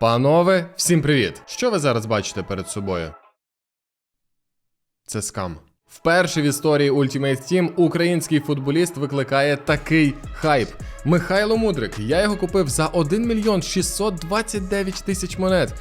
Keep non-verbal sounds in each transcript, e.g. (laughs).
Панове, всім привіт! Що ви зараз бачите перед собою? Це скам. Вперше в історії Ultimate Team український футболіст викликає такий хайп. Михайло Мудрик. Я його купив за 1 мільйон 629 тисяч монет.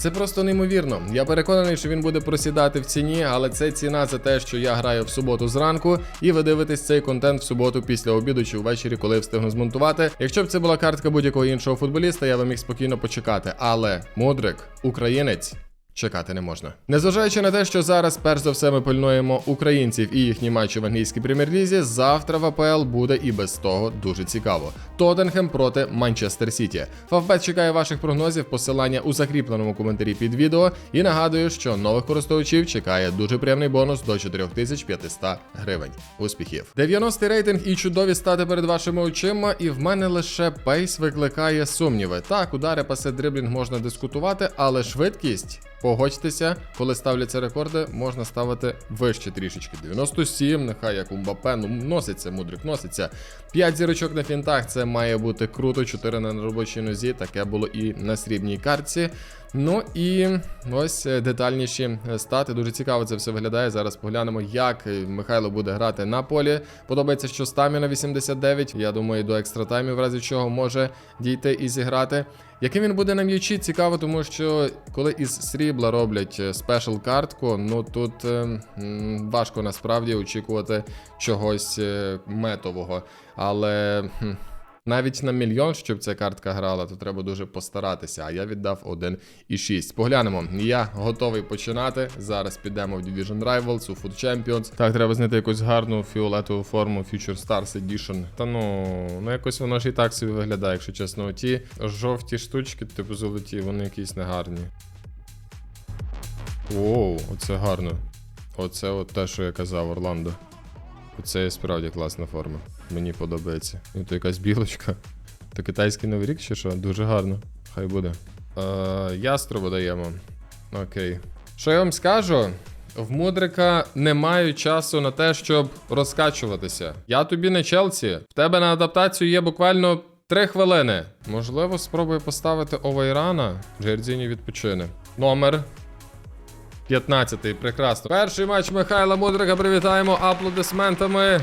Це просто неймовірно. Я переконаний, що він буде просідати в ціні, але це ціна за те, що я граю в суботу зранку, і ви дивитесь цей контент в суботу після обіду чи ввечері, коли встигну змонтувати. Якщо б це була картка будь-якого іншого футболіста, я би міг спокійно почекати. Але Мудрик, українець. Чекати не можна. Незважаючи на те, що зараз, перш за все, ми пильнуємо українців і їхні матчі в англійській прем'єр-лізі, завтра в АПЛ буде і без того дуже цікаво. Тоттенхем проти Манчестер Сіті. Фавбет чекає ваших прогнозів, посилання у закріпленому коментарі під відео. І нагадую, що нових користувачів чекає дуже приємний бонус до 4500 гривень. Успіхів! 90-й рейтинг і чудові стати перед вашими очима, і в мене лише пейс викликає сумніви. Так, удари, паси, дриблінг можна дискутувати, але швидкість. Погодьтеся, коли ставляться рекорди, можна ставити вище трішечки. 97, нехай як у Мбапе, ну носиться, мудрик носиться. 5 зірочок на фінтах, це має бути круто. 4 на робочій нозі, таке було і на срібній картці. Ну і ось е, детальніші е, стати. Дуже цікаво це все виглядає. Зараз поглянемо, як е, Михайло буде грати на полі. Подобається, що стаміна 89. Я думаю, до екстра таймів, в разі чого може дійти і зіграти. Яким він буде на м'ячі, цікаво, тому що коли із срібла роблять е, спешл картку, ну тут е, важко насправді очікувати чогось е, метового. Але навіть на мільйон, щоб ця картка грала, то треба дуже постаратися. А я віддав 1,6. Поглянемо. Я готовий починати. Зараз підемо в Division Rivals, у Food Champions. Так, треба знайти якусь гарну фіолетову форму Future Stars Edition. Та ну, ну якось воно ж і так собі виглядає, якщо чесно. Ті жовті штучки, типу золоті, вони якісь негарні. Оу, оце гарно. Оце от те, що я казав Орландо. Оце є справді класна форма. Мені подобається. І то якась білочка. То китайський новий рік чи що? Дуже гарно. Хай буде. Е, яструбу даємо. Окей. Що я вам скажу? В Мудрика немає часу на те, щоб розкачуватися. Я тобі не Челсі. В тебе на адаптацію є буквально 3 хвилини. Можливо, спробую поставити Овайрана. Джердзіні відпочине. Номер 15-й, прекрасно. Перший матч Михайла Мудрика привітаємо аплодисментами.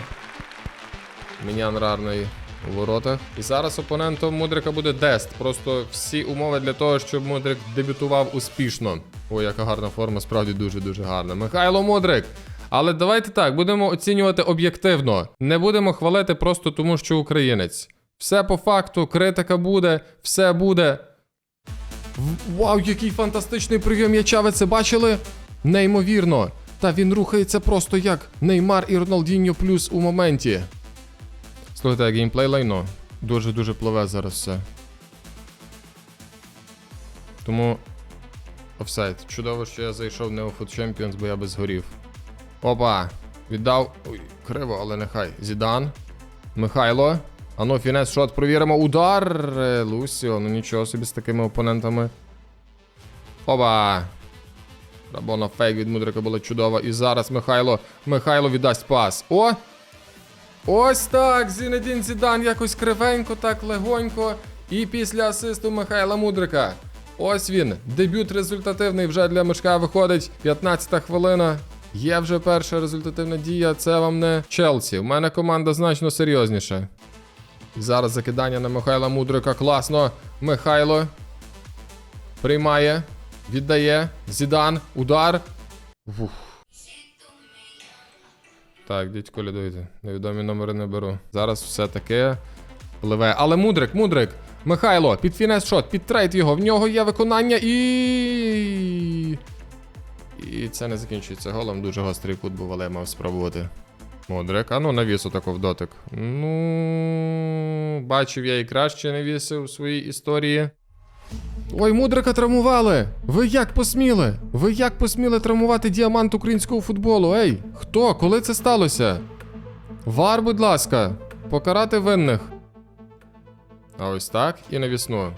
Мінян рарний у воротах. І зараз опонентом Мудрика буде Дест. Просто всі умови для того, щоб Мудрик дебютував успішно. Ой, яка гарна форма, справді дуже-дуже гарна. Михайло Мудрик. Але давайте так, будемо оцінювати об'єктивно. Не будемо хвалити просто тому, що українець. Все по факту, критика буде, все буде. Вау, який фантастичний прийом м'яча, ви це бачили? Неймовірно. Та він рухається просто як Неймар і Роналдіньо плюс у моменті. Слухайте, геймплей лайно. Дуже-дуже пливе зараз все. Тому. Офсайд. Чудово, що я зайшов у Foot Champions, бо я би згорів. Опа! Віддав. Ой, криво, але нехай. Зідан. Михайло. Ану, фінес шот, провіримо. Удар. Лусіо, ну нічого собі з такими опонентами. Опа! Рабона фейк від Мудрика була чудова. І зараз Михайло. Михайло віддасть пас. О! Ось так. Зінедін Зідан якось кривенько, так легонько. І після асисту Михайла Мудрика. Ось він. Дебют результативний вже для мишка виходить. 15 хвилина. Є вже перша результативна дія. Це вам не Челсі. У мене команда значно серйозніша. Зараз закидання на Михайла Мудрика. Класно. Михайло. Приймає. Віддає. Зідан. Удар. Ух. Так, дідько лідуйте. Невідомі номери не беру. Зараз все таке пливе. Але мудрик, мудрик. Михайло, під фінес шот, під трейд його. В нього є виконання і. І це не закінчується голом. Дуже гострий кут був, але я мав спробувати. Мудрик, а ну навіс отако в дотик. Ну. Бачив я і краще навісив у своїй історії. Ой, мудрика травмували! Ви як посміли? Ви як посміли травмувати діамант українського футболу? Ей, хто? Коли це сталося? Вар, будь ласка, покарати винних. А ось так і навісно.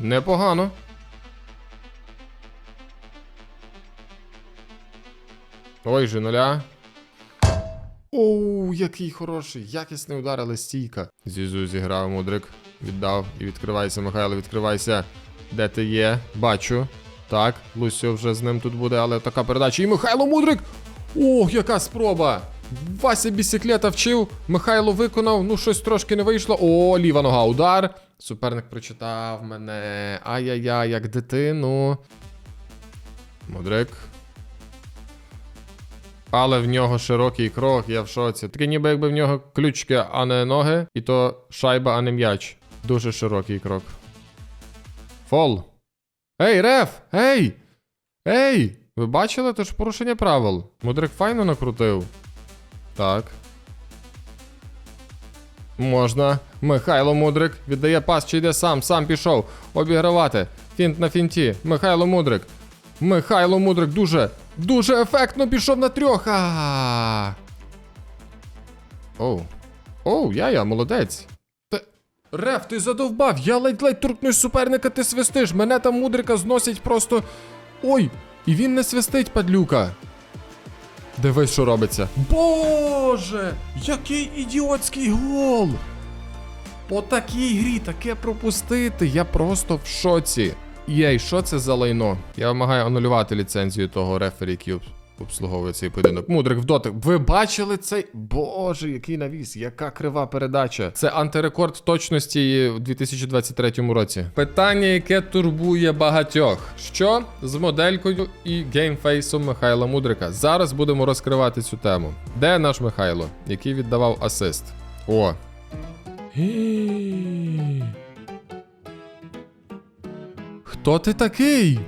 Непогано. Ой, же нуля. Оу, який хороший, якісний удар, але стійка. Зізу зіграв мудрик. Віддав і відкривайся, Михайло, відкривайся. Де ти є? Бачу. Так, Лусіо вже з ним тут буде, але така передача. І Михайло Мудрик! Ох, яка спроба! Вася бісіклета вчив, Михайло виконав, ну щось трошки не вийшло. О, ліва нога, удар. Суперник прочитав мене. Ай-яй-яй, як дитину. Мудрик. Але в нього широкий крок, я в шоці. Таке ніби якби в нього ключки, а не ноги, і то шайба, а не м'яч. Дуже широкий крок. Фол. Ей, реф! Ей! Ей! Ви бачили? Це ж порушення правил. Мудрик файно накрутив. Так. Можна. Михайло Мудрик віддає пас чи йде сам, сам пішов. Обігравати. Фінт на фінті. Михайло Мудрик. Михайло Мудрик дуже, дуже ефектно пішов на трьох. Оу. Оу, я-я, молодець. Реф, ти задовбав, я ледь-ледь торкнусь суперника, ти свистиш. Мене там мудрика зносять просто. Ой! І він не свистить, падлюка. Дивись, що робиться. Боже! Який ідіотський гол! По такій грі таке пропустити. Я просто в шоці. Єй, що це за лайно? Я вимагаю анулювати ліцензію того рефері, об- обслуговує цей поєдинок. Мудрик в дотик. Ви бачили цей. Боже, який навіс, яка крива передача. Це антирекорд точності у 2023 році. Питання, яке турбує багатьох. Що з моделькою і геймфейсом Михайла Мудрика? Зараз будемо розкривати цю тему. Де наш Михайло, який віддавав асист? О. (gasps) Хто ти такий?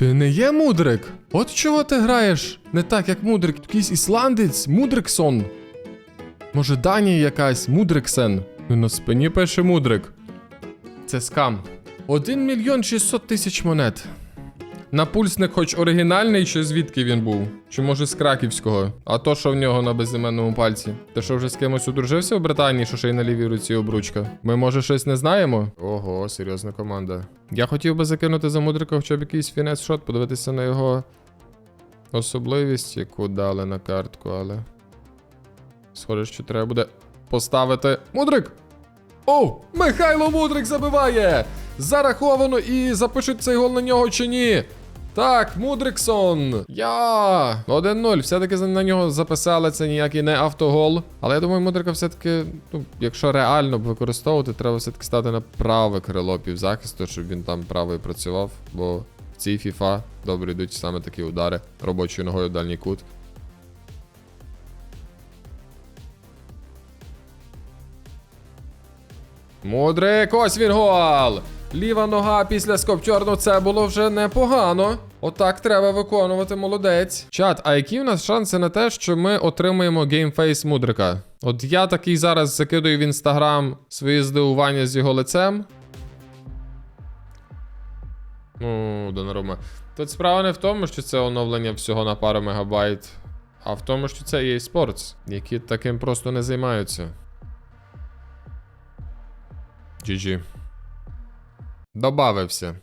Ти не є мудрик? От чого ти граєш? Не так, як мудрик, якийсь ісландець, Мудриксон. Може, Данія якась, Мудриксен. Ну, на спині пише мудрик. Це скам. 1 мільйон 600 тисяч монет. Напульсник хоч оригінальний, чи звідки він був? Чи може з краківського? А то, що в нього на безіменному пальці? Ти що вже з кимось одружився в Британії, що ще й на лівій руці обручка? Ми, може, щось не знаємо? Ого, серйозна команда. Я хотів би закинути за мудрика хоча б якийсь фінес шот, подивитися на його особливість, яку дали на картку, але. Схоже, що треба буде поставити. Мудрик! О, Михайло Мудрик забиває! Зараховано і запишуть цей гол на нього чи ні. Так, Мудриксон. Я 1-0. Все-таки на нього записали це ніякий не автогол. Але я думаю, Мудрика все-таки, ну, якщо реально б використовувати, треба все-таки стати на праве крило півзахисту, щоб він там правий працював. Бо в цій FIFA добре йдуть саме такі удари робочою ногою в дальній кут. Мудрик, ось він гол! Ліва нога після скопчорну, це було вже непогано. Отак треба виконувати, молодець. Чат, а які в нас шанси на те, що ми отримаємо геймфейс Мудрика? От я такий зараз закидую в інстаграм свої здивування з його лицем. Ну, Донорома. Тут справа не в тому, що це оновлення всього на пару мегабайт, а в тому, що це EA Sports, які таким просто не займаються. GG. Добавився.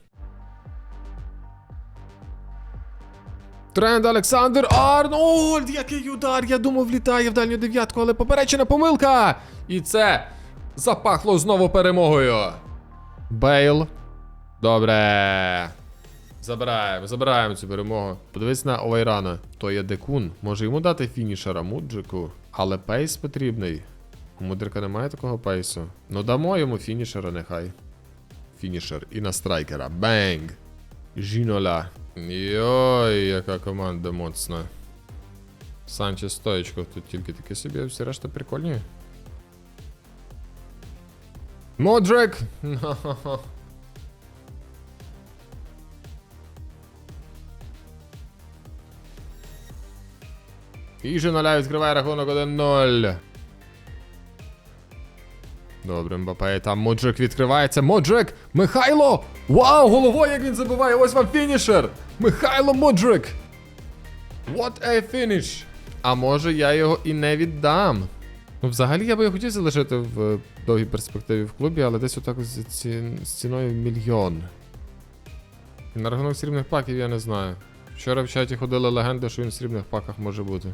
Тренд Олександр Арнольд! Який удар! Я думав, влітає в дальню дев'ятку, але поперечена помилка! І це запахло знову перемогою. Бейл. Добре. Забираємо, забираємо цю перемогу. Подивись на Овайрана. То є декун. Може йому дати фінішера Муджику, але пейс потрібний. У Мудрика немає такого пейсу. Ну дамо йому фінішера, нехай. Фінішер і на страйкера. Бенг! Жінола. Йой, яка команда моцна. Санчес стоечко тут тільки такі собі, всі решта прикольні. Модрик! (laughs) І Жіноля відкриває рахунок 1-0. Добре, Мбапе, там Моджик відкривається. Моджик! Михайло! Вау, головою як він забиває! Ось вам фінішер! Михайло Моджик! What a finish! А може я його і не віддам. Ну, взагалі я би його хотів залишити в е, довгій перспективі в клубі, але десь отак з, ці... з ціною мільйон. На рахунок срібних паків я не знаю. Вчора в чаті ходили легенди, що він в срібних паках може бути.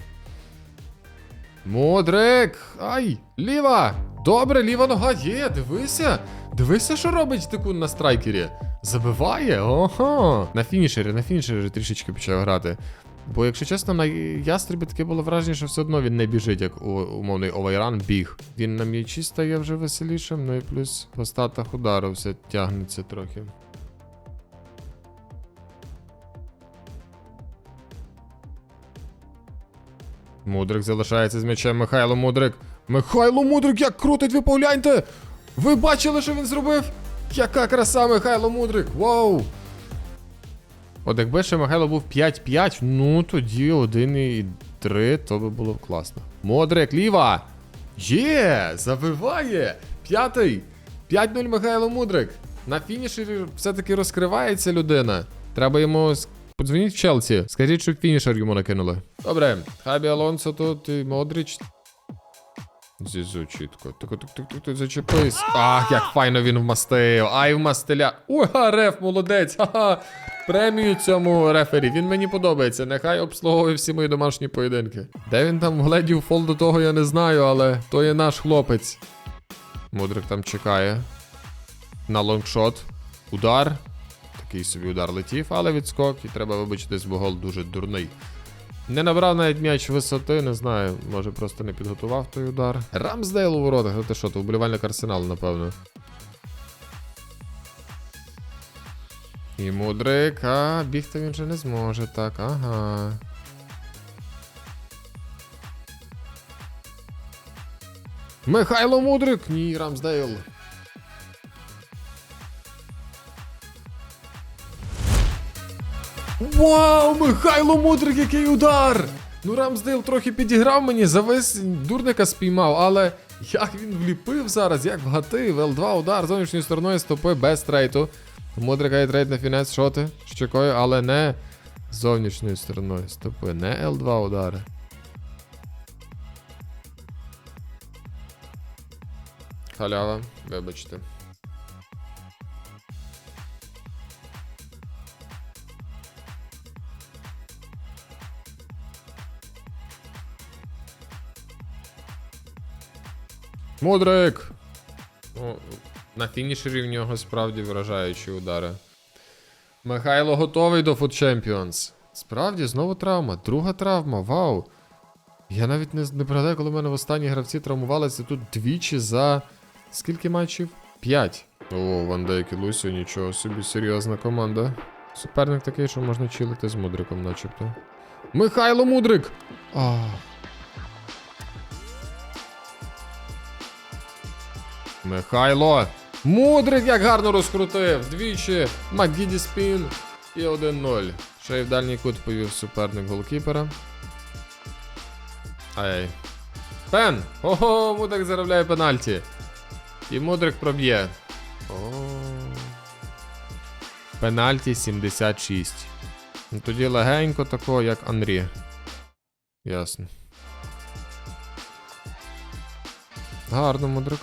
Мудрик! Ай! Ліва! Добре, ліва нога є, дивися! Дивися, що робить тикун на страйкері. Забиває? Ого! На фінішері, на фінішері трішечки почав грати. Бо, якщо чесно, на ястребі таке було враження, що все одно він не біжить, як у- умовний овайран біг. Він на м'ячі стає вже веселішим, ну і плюс в остатах удару все тягнеться трохи. Мудрик залишається з м'ячем. Михайло Мудрик. Михайло Мудрик, як крутить, ви погляньте! Ви бачили, що він зробив? Яка краса, Михайло Мудрик! Вау! От якби ще Михайло був 5-5, ну тоді 1-3, то би було класно. Модрик, ліва! Є! Забиває! П'ятий! 5-0 Михайло Мудрик. На фінішері все-таки розкривається людина. Треба йому подзвоніть в Челсі. Скажіть, щоб фінішер йому накинули. Добре, Хабі Алонсо тут і Модрич. Зізу чітко. Так, так, так, зачепись. Ах, як файно він вмастив. Ай, вмастиля. Ой, га, реф, молодець. Ха-ха. Премію цьому рефері. Він мені подобається. Нехай обслуговує всі мої домашні поєдинки. Де він там вгледів фол до того, я не знаю, але то є наш хлопець. Мудрик там чекає. На лонгшот. Удар. Такий собі удар летів, але відскок, і треба вибачитись, бо гол дуже дурний. Не набрав навіть м'яч висоти, не знаю, може просто не підготував той удар. Рамсдейл у воротах, ну що, то вболівальник арсеналу, напевно. І мудрик, а бігти він вже не зможе, так, ага. Михайло Мудрик! Ні, Рамсдейл. Вау, Михайло Мудрик, який удар! Ну, Рамсдейл трохи підіграв мені, завис дурника спіймав, але як він вліпив зараз, як вгатив, Л2 удар зовнішньою стороною стопи без трейту. Мудрика є трейд на фінець, шоти щекою, але не зовнішньою стороною стопи, не Л2 удари. Халява, вибачте. Мудрик! Ну, на фінішері в нього справді вражаючі удари. Михайло готовий до Food Champions. Справді, знову травма. Друга травма, вау. Я навіть не, не пригадаю, коли в мене в останні гравці травмувалися тут двічі за. Скільки матчів? П'ять. О, Ван Дейк і Лусю, нічого собі, серйозна команда. Суперник такий, що можна чилити з Мудриком, начебто. Михайло Мудрик! А. Михайло! Мудрик як гарно розкрутив! Двічі, Макгіді спін і 1-0. Ще й в дальній кут повів суперник голкіпера. Ай. Пен! Ого, Мудрик заробляє пенальті. І Мудрик проб'є. О. Пенальті 76. Ну тоді легенько такого, як Анрі. Ясно. Гарно, Мудрик.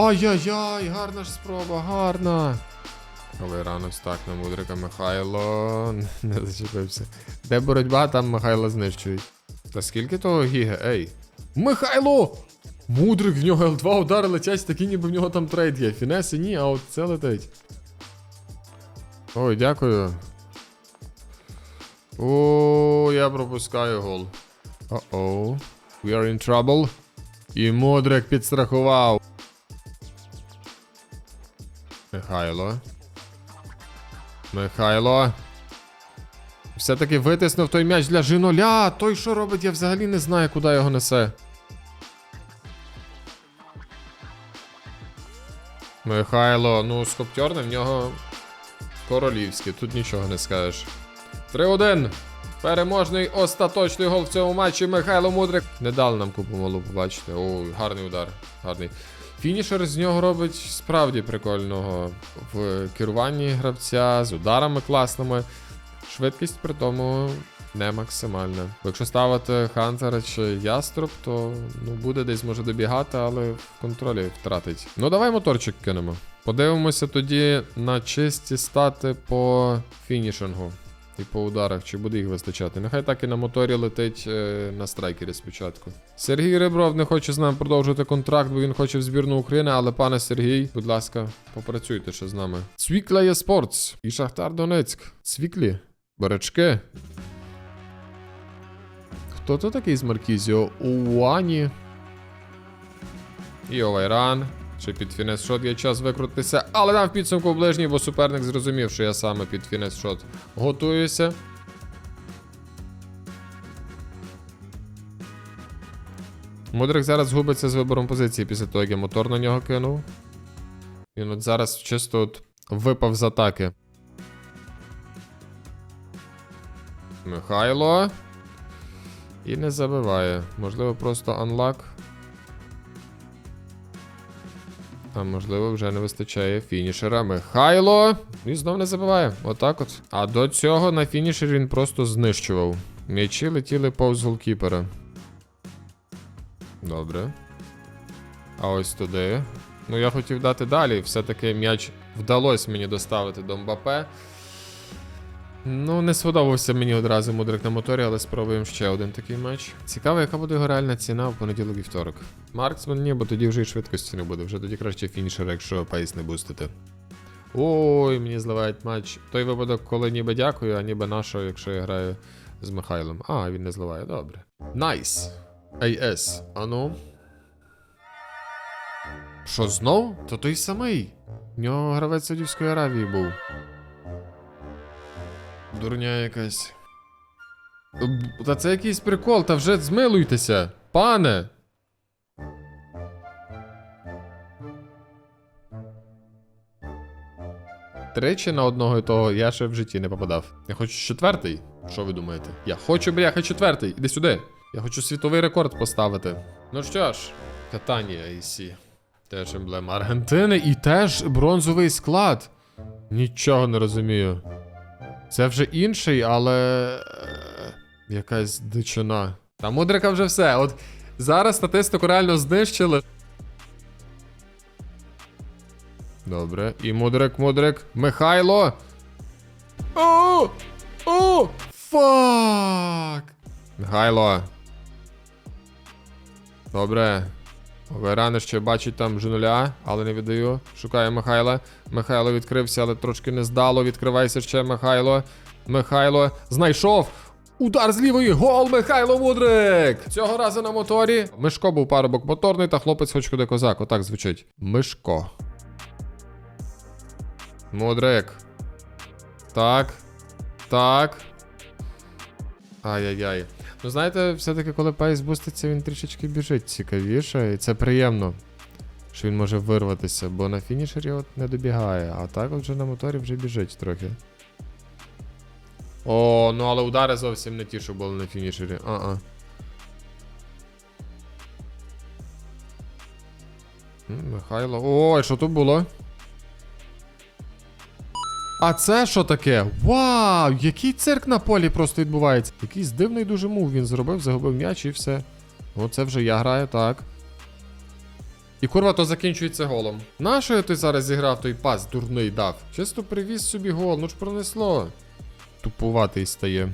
Ай-яй-яй, гарна ж спроба, гарна. Але рано так на Мудрика Михайло (laughs) не зачепився. Де боротьба, там Михайло знищують. Та скільки того гіга? Ей. Михайло! Мудрик, в нього Л2 удари летять, такі ніби в нього там трейд є. Фінеси ні, а от це летить. Ой, дякую. О, я пропускаю гол. О-оу. We are in trouble. І Мудрик підстрахував. Михайло. Михайло. Все-таки витиснув той м'яч для Жиноля. Той, що робить, я взагалі не знаю, куди його несе. Михайло, ну, скоптьорне в нього королівське, тут нічого не скажеш. 3-1. Переможний остаточний гол в цьому матчі Михайло Мудрик. Не дали нам купу малу побачити. О, гарний удар. Гарний. Фінішер з нього робить справді прикольного в керуванні гравця, з ударами класними. Швидкість при тому не максимальна. Якщо ставити Хантера чи Яструб, то ну, буде десь може добігати, але в контролі втратить. Ну давай моторчик кинемо. Подивимося тоді на чисті стати по фінішингу. І по ударах, чи буде їх вистачати? Нехай так і на моторі летить е, на страйкері спочатку. Сергій Ребров не хоче з нами продовжувати контракт, бо він хоче в збірну України, але пане Сергій, будь ласка, попрацюйте ще з нами. Цвікла є спортс і Шахтар Донецьк. Цвіклі, барачки. Хто то такий з Маркізіо? Уані. І. Чи під фінес шот є час викрутитися, але там в підсумку ближній, бо суперник зрозумів, що я саме під фінес шот готуюся. Мудрик зараз губиться з вибором позиції після того, як я мотор на нього кинув. Він от зараз чисто от випав з атаки. Михайло. І не забиває. Можливо, просто анлак. А можливо, вже не вистачає фінішера. Михайло! І знов не забиває. Отак от. А до цього на фінішері він просто знищував. М'ячі летіли повз голкіпера. Добре. А ось туди. Ну, я хотів дати далі. Все-таки м'яч вдалося мені доставити до Мбапе. Ну, не сподобався мені одразу мудрик на моторі, але спробуємо ще один такий матч. Цікаво, яка буде його реальна ціна в понеділок вівторок. Марксмен ні, бо тоді вже і швидкості не буде. Вже тоді краще фінішер, якщо пейс не бустити. Ой, мені зливають матч. Той випадок, коли ніби дякую, а ніби нашого, якщо я граю з Михайлом. А, він не зливає, добре. Найс. AS. Ану. Що знов? То той самий. В нього гравець Саудівської Аравії був. Дурня якась. Та це якийсь прикол, та вже змилуйтеся, пане. Тричі на одного і того я ще в житті не попадав. Я хочу четвертий. Що ви думаєте? Я хочу, бляха, четвертий. Іди сюди. Я хочу світовий рекорд поставити. Ну що ж, катання IC. Теж емблема Аргентини і теж бронзовий склад. Нічого не розумію. Це вже інший, але. е, Якась дичина. Та мудрика вже все. От зараз статистику реально знищили. Добре. І мудрик, мудрик. Михайло. О! О! Фак! Михайло. Добре. Верани ще бачить там жунуля, але не віддаю. Шукаю Михайла. Михайло відкрився, але трошки не здало. Відкривайся ще Михайло. Михайло знайшов. Удар з лівої. Гол Михайло Мудрик! Цього разу на моторі. Мишко був парубок моторний, та хлопець хоч куди козак. Отак звучить. Мишко. Мудрик. Так. Так. Ай-яй-яй. Ну, знаєте, все-таки, коли пейс буститься, він трішечки біжить цікавіше, і це приємно, що він може вирватися, бо на фінішері от не добігає, а так вже на моторі вже біжить трохи. О, ну але удари зовсім не ті, що були на фінішері. А-а. Михайло. Ой, що тут було? А це що таке? Вау! Який цирк на полі просто відбувається. Якийсь дивний дуже мув він зробив, загубив м'яч і все. Оце вже я граю, так. І курва, то закінчується голом. Нащо я ти зараз зіграв той пас, дурний дав? Чисто привіз собі гол, ну ж пронесло. Тупуватий стає.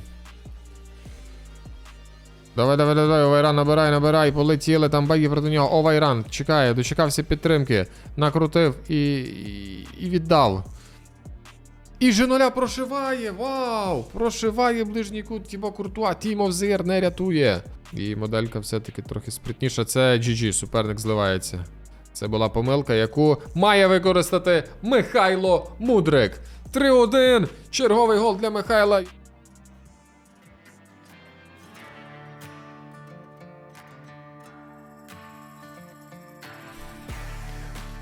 Давай, давай, давай, Овайран, набирай, набирай, полетіли там баги проти нього. Овайран, чекає, дочекався підтримки, накрутив і, і, і віддав. І Женоля прошиває! Вау! Прошиває ближній кут Тімо Куртуа. Тімо Взир не рятує. І моделька все-таки трохи спритніша. Це GG, суперник зливається. Це була помилка, яку має використати Михайло Мудрик. 3-1. Черговий гол для Михайла.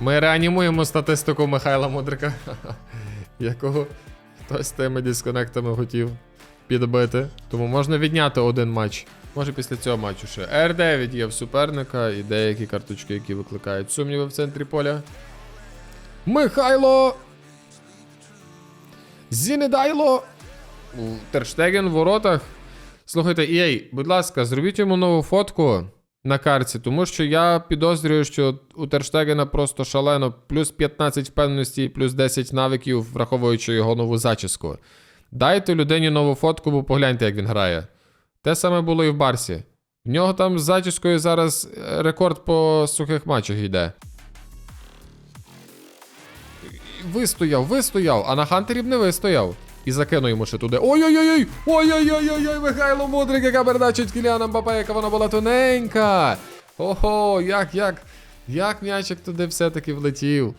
Ми реанімуємо статистику Михайла Мудрика, (laughs) якого хтось з тими дисконектами хотів підбити. Тому можна відняти один матч. Може після цього матчу ще. R9 є в суперника і деякі карточки, які викликають сумніви в центрі поля. Михайло! Зінедайло! Терштеген в воротах. Слухайте, EA, будь ласка, зробіть йому нову фотку на карті, тому що я підозрюю, що у Терштегена просто шалено плюс 15 впевненості і плюс 10 навиків, враховуючи його нову зачіску. Дайте людині нову фотку, бо погляньте, як він грає. Те саме було і в Барсі. В нього там з зачіскою зараз е, рекорд по сухих матчах йде. Вистояв, вистояв, а на Хантері б не вистояв. І закинув йому ще туди. Ой-ой-ой! Ой-ой-ой-ой-ой, Михайло Мудрик, яка передача Кіліана Мбапе, яка вона була тоненька. Ого, як, як, як м'ячик туди все-таки влетів.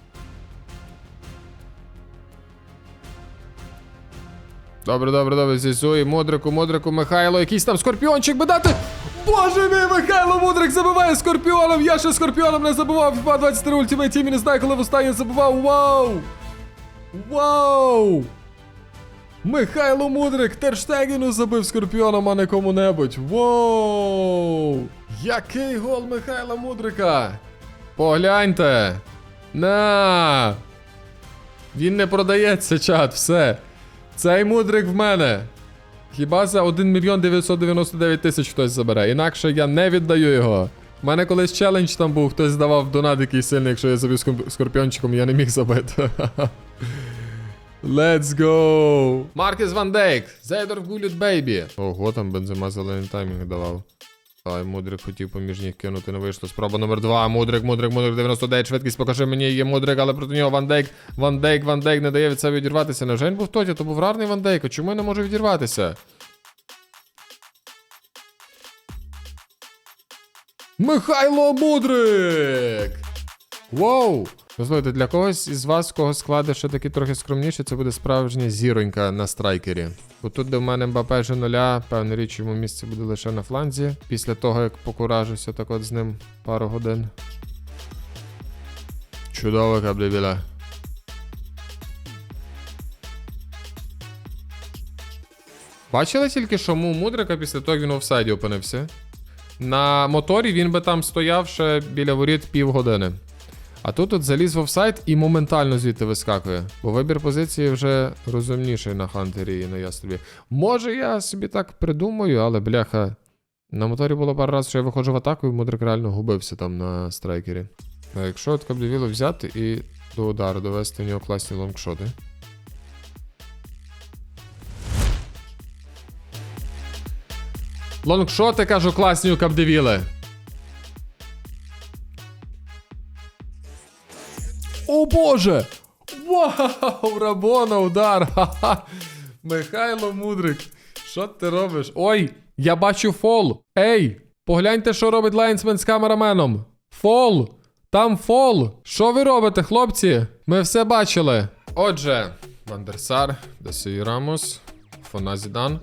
Добре, добре, добре, зісує. Мудрику, Мудрику, Михайло, якийсь там скорпіончик би дати. Боже мій, Михайло Мудрик забиває скорпіоном. Я ще скорпіоном не забував. FIFA 23 Ultimate Team, не знаю, коли востаннє забував. Вау! Вау! Михайло Мудрик Терштегену забив скорпіоном, а не кому-небудь. Воу! Який гол Михайла Мудрика! Погляньте! На! Він не продається, чат, все. Цей мудрик в мене. Хіба за 1 мільйон 999 тисяч хтось забере, інакше я не віддаю його. У мене колись челендж там був, хтось здавав донат якийсь сильний, якщо я забив скорпіончиком, я не міг забити. (laughs) Let's go! Маркес Ван Дейк, Зейдор Гулют Бейбі. Ого, там бензима зелений таймінг давав. Ай, Мудрик хотів поміж них кинути, не вийшло. Спроба номер два. Мудрик, Мудрик, Мудрик, 99, швидкість, покажи мені, є Мудрик, але проти нього Ван Дейк, Ван Дейк, Ван Дейк не дає від себе відірватися. Невже він був в тоті, то був рарний Ван Дейк, а чому я не можу відірватися? Михайло Мудрик! Вау! Ну, для когось із вас, кого склади ще таки трохи скромніше, це буде справжня зіронька на страйкері. Бо тут, де в мене Мбапе вже нуля, певна річ йому місце буде лише на фланзі. Після того, як покуражуся так от з ним пару годин. Чудово, каблівіля. Бачили тільки, що му Мудрика після того, як він в офсайді опинився? На моторі він би там стояв ще біля воріт півгодини. А тут от заліз в офсайд і моментально звідти вискакує. Бо вибір позиції вже розумніший на Хантері і на Ястребі. Може, я собі так придумаю, але бляха. На моторі було пару разів, що я виходжу в атаку, і Мудрик реально губився там на страйкері. А якщо от Каблівіло взяти і до удару довести в нього класні лонгшоти. Лонгшоти, кажу, класні у Капдевіле. Боже! Вау! Рабона удар! (laughs) Ха-ха! Михайло Мудрик. Що ти робиш? Ой! Я бачу фол! Ей! Погляньте, що робить лайнсмен з камераменом! Фол! Там фол! Що ви робите, хлопці? Ми все бачили. Отже, Вандерсар, Десей Рамос, Фона Зідан.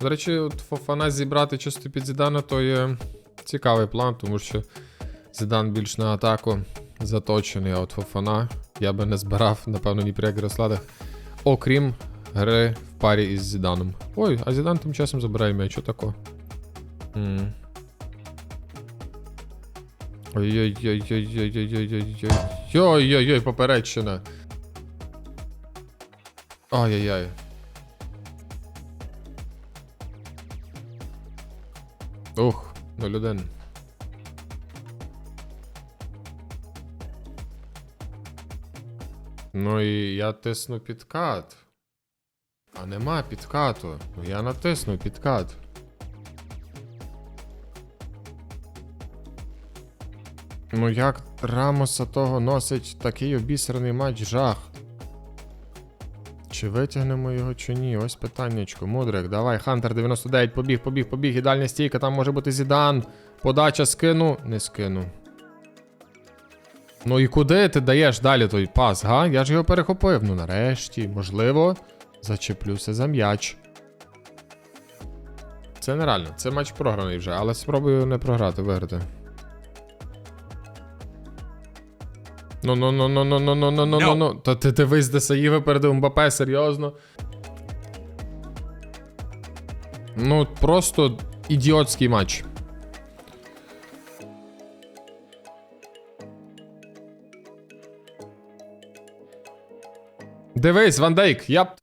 До речі, от Фофана зібрати чисто під Зідана, то є цікавий план, тому що Зідан більш на атаку заточений, от Фофана я би не збирав, напевно, ні при яких розкладах, окрім гри в парі із Зіданом. Ой, а Зідан тим часом забирає м'яч, що тако? М. Ой-ой-ой-ой-ой-ой-ой-ой-ой. Ой-ой-ой, попередщина. Ай-яй-яй. Ух, 0-1. Ну і я тисну підкат. А нема підкату. Ну я натисну підкат. Ну як Рамоса того носить такий обісраний матч жах? Чи витягнемо його, чи ні? Ось питаннячко. Мудрик, давай, Хантер 99, побіг, побіг, побіг. Ідеальна стійка, там може бути Зідан. Подача скину. Не скину. Ну і куди ти даєш далі той пас, га? Я ж його перехопив. Ну нарешті, можливо, зачеплюся за м'яч. Це нереально, це матч програний вже, але спробую не програти, виграти. Ну ну ну ну ну ну ну ну ну ну ну Та ти дивись, Десаї випередив Мбапе, серйозно. Ну, просто ідіотський матч. Дивись, Ван Дейк, я.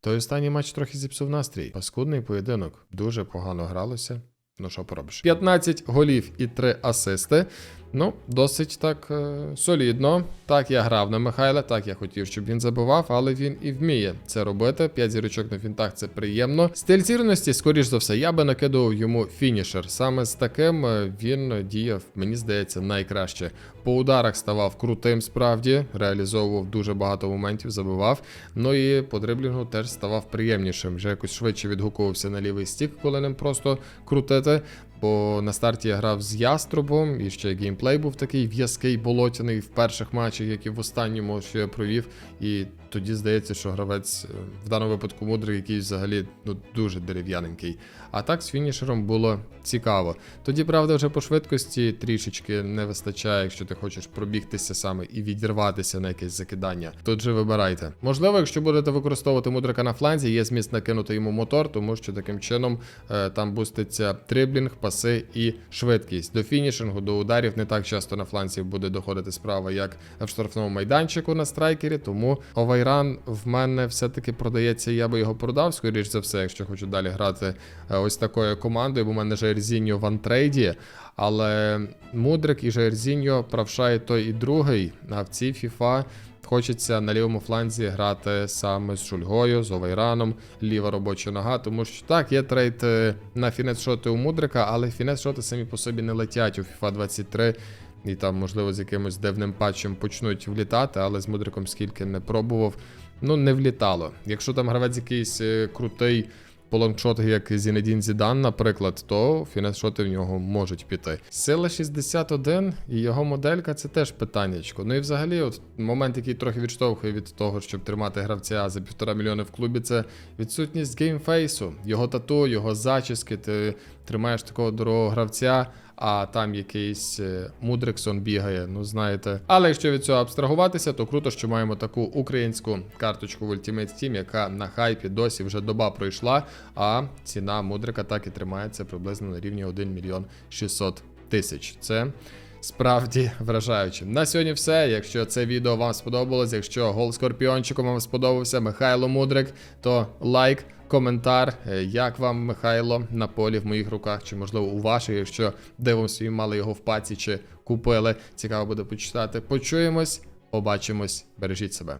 Той останній матч трохи зіпсув настрій. Паскудний поєдинок. Дуже погано гралося. Ну що поробиш? 15 голів і 3 асисти. Ну, досить так е, солідно. Так, я грав на Михайла, так я хотів, щоб він забивав, але він і вміє це робити. 5 зірочок на фінтах це приємно. Стиль зірності, скоріш за все, я би накидував йому фінішер. Саме з таким е, він діяв, мені здається, найкраще. По ударах ставав крутим справді, реалізовував дуже багато моментів, забивав. Ну і по дриблінгу теж ставав приємнішим. Вже якось швидше відгукувався на лівий стік, коли ним просто крутити. Бо на старті я грав з яструбом, і ще геймплей був такий в'язкий, болотяний в перших матчах, які в останньому, що я провів. І тоді здається, що гравець е, в даному випадку мудрий, який взагалі ну дуже дерев'яненький. А так з фінішером було цікаво. Тоді, правда, вже по швидкості трішечки не вистачає, якщо ти хочеш пробігтися саме і відірватися на якесь закидання. Тут же вибирайте. Можливо, якщо будете використовувати мудрика на фланзі, є зміст накинути йому мотор, тому що таким чином е, там буститься триблінг, паси і швидкість. До фінішингу, до ударів не так часто на фланзі буде доходити справа, як в штрафному майданчику на страйкері. Тому Овайран в мене все-таки продається. Я би його продав, скоріш за все, якщо хочу далі грати е, ось такою командою, бо в мене Жерзіньо в антрейді. Але Мудрик і Жерзіньо правша і той, і другий. А в цій FIFA Хочеться на лівому фланзі грати саме з Шульгою, з Овайраном, ліва робоча нога, тому що так, є трейд е, на фінес-шоти у Мудрика, але фінес-шоти самі по собі не летять у FIFA 23. І там, можливо, з якимось дивним патчем почнуть влітати, але з Мудриком скільки не пробував, ну не влітало. Якщо там гравець якийсь е, крутий по як Зінедін Зідан, наприклад, то фінес-шоти в нього можуть піти. Сила 61 і його моделька це теж питаннячко. Ну і взагалі, от момент, який трохи відштовхує від того, щоб тримати гравця за півтора мільйони в клубі, це відсутність геймфейсу, його тату, його зачіски. Ти тримаєш такого дорогого гравця. А там якийсь е, Мудриксон бігає, ну знаєте. Але якщо від цього абстрагуватися, то круто, що маємо таку українську карточку в Ultimate Team, яка на хайпі досі вже доба пройшла, а ціна Мудрика так і тримається приблизно на рівні 1 мільйон 600 тисяч. Це справді вражаюче. На сьогодні все. Якщо це відео вам сподобалось, якщо гол скорпіончиком вам сподобався Михайло Мудрик, то лайк. Коментар, е, як вам Михайло на полі в моїх руках, чи можливо у ваших, якщо дивом свій мали його в паці чи купили. Цікаво буде почитати. Почуємось, побачимось, бережіть себе.